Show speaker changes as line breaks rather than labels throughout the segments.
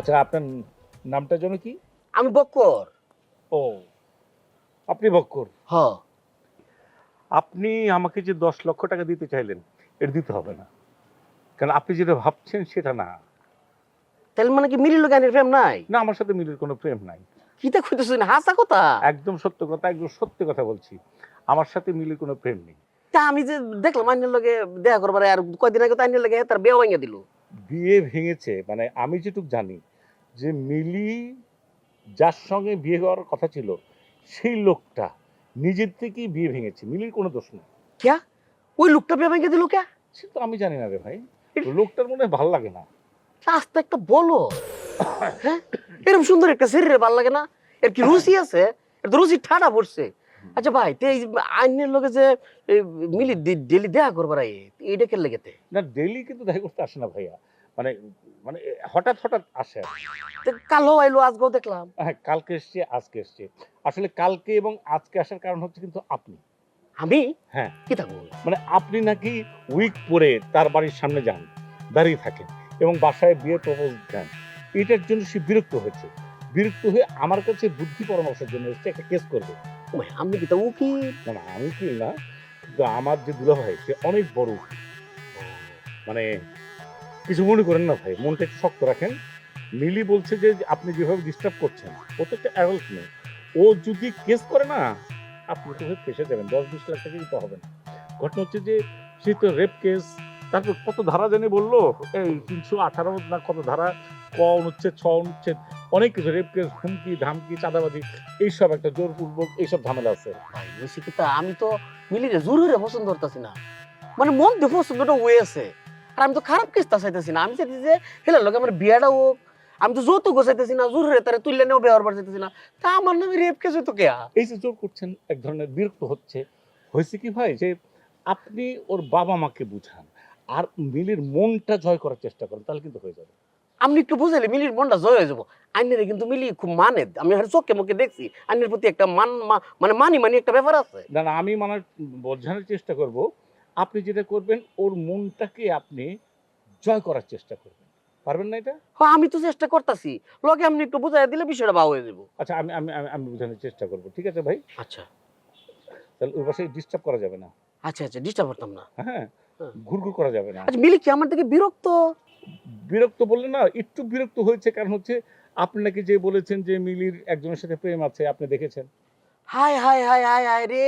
আচ্ছা আপনার নামটা যেন কি?
আমি বক্কর।
ও আপনি বক্কর?
হ।
আপনি আমাকে যে দশ লক্ষ টাকা দিতে চাইলেন এটা দিতে হবে না। কারণ আপনি যেটা ভাবছেন সেটা না।
তাহলে মানে কি মিলিল গানের প্রেম নাই?
না আমার সাথে মিলের কোনো প্রেম নাই।
কি তা কইতেছেন হাসা কথা?
একদম সত্য কথা একদম সত্যি কথা বলছি। আমার সাথে মিলের কোনো প্রেম নেই।
তা আমি যে দেখলাম আইনের লগে দেখা করবার আর কয়দিন আগে তো আইনের লগে তার বিয়ে ভাঙিয়ে দিল।
বিয়ে ভেঙেছে মানে আমি যেটুক জানি যে মিলি যার সঙ্গে বিয়ে হওয়ার কথা ছিল সেই লোকটা নিজের থেকেই বিয়ে ভেঙেছে। মিলির কোনো দোষ নেই।
ক্যা? ওই লোকটা বিয়ে ভাঙিয়ে দিল ক্যা?
সে তো আমি জানি না রে ভাই। লোকটার মনে হয় ভালো লাগে না।
আস্তে একটা বলো। হ্যাঁ? এরকম সুন্দর একটা শরীরে ভালো লাগে না। এর কি রুচি আছে? এর তো রুচি ঠাডা পড়ছে। আচ্ছা ভাই তে এই আইনের লগে যে মিলি ডেলি দেখা করবার আই এইটা কে লেগেতে?
না ডেলি কিন্তু দেখা করতে আসে না ভাইয়া। মানে মানে হঠাৎ হঠাৎ আসে
কালো আইলো আজকেও দেখলাম।
হ্যাঁ কালকে এসছে আজকে এসছে। আসলে কালকে এবং আজকে আসার কারণ হচ্ছে কিন্তু আপনি।
আমি?
হ্যাঁ।
কি থাকব
মানে আপনি নাকি উইক পরে তার বাড়ির সামনে যান দাঁড়িয়ে থাকেন এবং বাসায় বিয়ে প্রপোজ দেন। এটার জন্য সে বিরক্ত হয়েছে। বিরক্ত হয়ে আমার কাছে বুদ্ধি পরামর্শের জন্য এসছে একটা কেস করবে।
আমি কি তা উকিল?
না না আমি কি না। কিন্তু আমার যে দুলাভাই সে অনেক বড় উকিল। মানে কিছু মনে করেন না ভাই, মনটা একটু শক্ত রাখেন। মিলি বলছে যে, আপনি যেভাবে ডিস্টার্ব করছেন ও তো একটা অ্যাডাল্ট মেয়ে, ও যদি কেস করে না, আপনি তো ফেসে যাবেন দশ বিশ লাখ টাকা দিতে হবে না। ঘটনা হচ্ছে যে, সে তো রেপ কেস তারপর কত ধারা জানি বলল, এই তিনশো আঠারো না কত ধারা, ক অনুচ্ছেদ, ছ অনুচ্ছেদ, অনেক কিছু রেপ কেস হুমকি, ধামকি, চাঁদাবাজি, এইসব একটা জোরপূর্বক এইসব ঝামেলা আছে।
আমি তো মিলিরে জোর হয়ে পছন্দ করতেছি না। মানে মন দিয়ে পছন্দটা হয়ে আছে। আর আমি তো খারাপ কেসটা চাইতেছি না। আমি চাইতেছি যে হেলার লোক আমার বিয়াটা হোক। আমি তো যৌতুক চাইতেছি না জোর হয়ে তারা তুললে নেও বিয়ে হওয়ার চাইতেছি না। তা আমার নামে রেপ কেস তো কেয়া
এই যে জোর করছেন এক ধরনের বিরক্ত হচ্ছে। হয়েছে কি ভাই যে আপনি ওর বাবা মাকে বুঝান আর মিলির মনটা জয় করার চেষ্টা করেন তাহলে কিন্তু হয়ে যাবে।
আমি একটু বুঝাইলে মিলির মনটা জয় হয়ে যাব। আইনের কিন্তু মিলি খুব মানে আমি আর চোখে মুখে দেখছি আইনের প্রতি একটা মান মানে মানি মানি একটা ব্যাপার আছে।
না না আমি মানার বোঝানোর চেষ্টা করব আপনি যেটা করবেন ওর মনটাকে আপনি জয় করার চেষ্টা করবেন। পারবেন না এটা?
হ্যাঁ আমি তো চেষ্টা করতেছি। লগে আপনি একটু বুঝাই দিলে বিষয়টা বা হয়ে যাব
আচ্ছা আমি আমি আমি- বোঝানোর চেষ্টা করব ঠিক আছে ভাই?
আচ্ছা।
তাহলে ওই পাশে ডিস্টার্ব করা যাবে না।
আচ্ছা আচ্ছা ডিস্টার্ব করতাম না।
হ্যাঁ
হ্যাঁ।
ঘুরঘুর করা যাবে না।
আচ্ছা মিলি কি আমার থেকে বিরক্ত?
বিরক্ত বললে না একটু বিরক্ত হয়েছে কারণ হচ্ছে আপনি নাকি যে বলেছেন যে মিলির একজনের সাথে প্রেম আছে আপনি দেখেছেন।
হাই হাই হাই হাই হাই রে।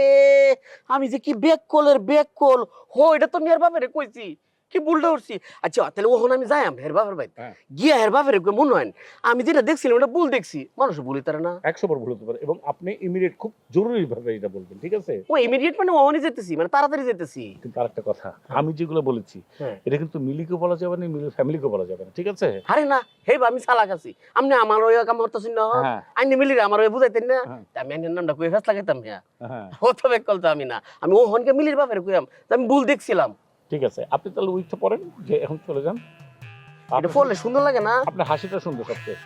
আমি যে কি বেক কোলের বেক কল হো, এটা তো মেয়ের বাপেরে কইছি। কি ভুলটা উঠছি আচ্ছা তাহলে ওখান আমি যাই আমি হের বাপের বাড়িতে।
হ্যাঁ।
গিয়া হের বাপেরে কই মনে হয় আমি যেটা দেখছিলাম ওটা ভুল দেখছি। মানুষ ভুলি তারা না।
একশো বার ভুল হতে পারে এবং আপনি ইমিডিয়েট খুব জরুরি ভাবে এটা বলবেন ঠিক আছে?
ও ইমিডিয়েট মানে ওখানে যেতেছি মানে তাড়াতাড়ি যেতেছি।
কিন্তু আরেকটা কথা আমি যেগুলো বলেছি
হ্যাঁ।
এটা কিন্তু মিলিকে বলা যাবে না মিলির ফ্যামিলিকে বলা যাবে না ঠিক আছে?
আরে না হে আমি চালাক আছি। আপনি আমার ওই কাম করতেছেন না।
হ্যাঁ।
আইনি মিলি আমার ওই বুঝাইতেন না। আমি আইনের নামটা কই ফেস লাগাইতাম হ্যাঁ। ও তো বেক কল আমি না। আমি ও হনকে মিলির বাপেরে কইলাম যে আমি ভুল দেখছিলাম।
ঠিক আছে। আপনি তাহলে উইকটা পড়েন যে এখন চলে যান।
এটা পড়লে সুন্দর লাগে না?
আপনার হাসিটা সুন্দর সবচেয়ে।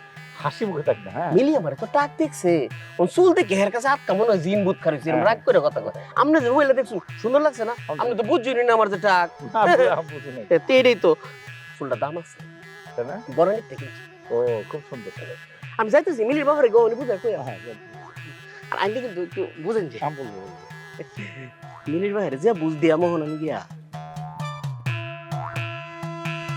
হাসি মুখে থাকবে হ্যাঁ।
মিলি আমার তো টাক দেখছে। ও চুল দেখে হের কাছে আটকা মনে হয় জিন বুত খারিছে
হ্যাঁ।
রাগ করে কথা কয়। আপনি যে হইলে দেখছুন সুন্দর লাগছে না? আপনি তো বুঝছেনই না আমার যে টাক।
আমি নাই,
তে ফুলটা দাম আছে।
তাই না?
বড় নিতে কিনছি
ও খুব সুন্দর
আমি যাইতেছি মিলির বাবারে গো উনি বুঝাই কই
হ্যাঁ
আর আইনি কিন্তু বুঝেন যে।
আমি বলব।
মিলির বাহিরে যে বুঝ দিয়া মোহন আমি গিয়া।